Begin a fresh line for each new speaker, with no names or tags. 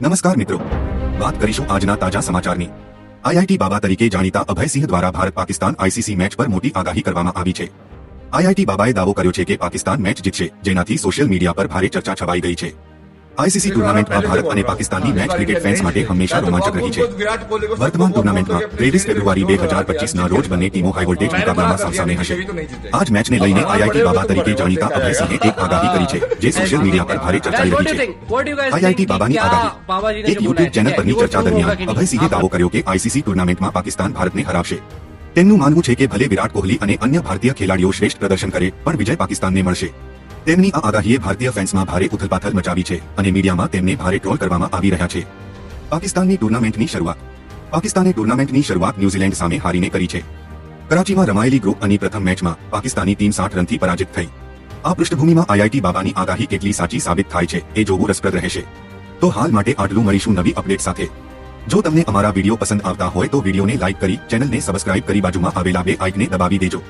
નમસ્કાર મિત્રો. વાત કરીશું આજના તાજા સમાચારની. આઈઆઈટી બાબા તરીકે જાણીતા અભયસિંહ દ્વારા ભારત પાકિસ્તાન આઈસીસી મેચ પર મોટી આગાહી કરવામાં આવી છે. આઈઆઈટી બાબાએ દાવો કર્યો છે કે પાકિસ્તાન મેચ જીતશે, જેનાથી સોશિયલ મીડિયા પર ભારે ચર્ચા છવાઈ ગઈ છે. આઈસીસી ટુર્નામેન્ટમાં ભારત અને પાકિસ્તાનની મેચ ક્રિકેટ ફેન્સ માટે હંમેશા રોમાંચક રહી છે. વર્તમાન ટુર્નામેન્ટમાં ત્રેવીસ ફેબ્રુઆરી બે હજાર પચીસના રોજ બંને ટીમો હાઈવોલ્ટેજ મુકાબલામાં સામસામે હશે. આજ મેચને લઈને આઈઆઈટી બાબા તરીકે જાણીતા અભયસિંહે એક આગાહી કરી છે જે સોશિયલ મીડિયા પર ભારે ચર્ચાઈ રહી છે. આઈઆઈટી બાબાની આગાહી. એક યુટ્યુબ ચેનલ પરની ચર્ચા દરમિયાન અભયસિંહે દાવો કર્યો કે આઈસીસી ટુર્નામેન્ટમાં પાકિસ્તાન ભારતને હરાવશે. તેમનું માનવું છે કે ભલે વિરાટ કોહલી અને અન્ય ભારતીય ખેલાડીઓ શ્રેષ્ઠ પ્રદર્શન કરે પણ વિજય પાકિસ્તાનને મળશે. તેમની આ આગાહીએ ભારતીય ફેન્સમાં ભારે ઉથલપાથલ મચાવી છે અને મીડિયામાં તેમને ભારે ટ્રોલ કરવામાં આવી રહ્યા છે. પાકિસ્તાનની ટુર્નામેન્ટની શરૂઆત. પાકિસ્તાને ટુર્નામેન્ટની શરૂઆત ન્યૂઝીલેન્ડ સામે હારીને કરી છે. કરાચીમાં રમાયેલી ગ્રુપ અની પ્રથમ મેચમાં પાકિસ્તાની ટીમ સાઠ રનથી પરાજિત થઈ. આ પૃષ્ઠભૂમિમાં આઈઆઈટી બાબાની આગાહી કેટલી સાચી સાબિત થાય છે એ જોવું રસપ્રદ રહેશે. તો હાલ માટે આટલું મળીશું નવી અપડેટ સાથે. જો તમને અમારા વીડિયો પસંદ આવતા હોય તો વિડીયોને લાઇક કરી, ચેનલને સબસ્ક્રાઇબ કરી બાજુમાં આવેલા બે આઇકને દબાવી દેજો.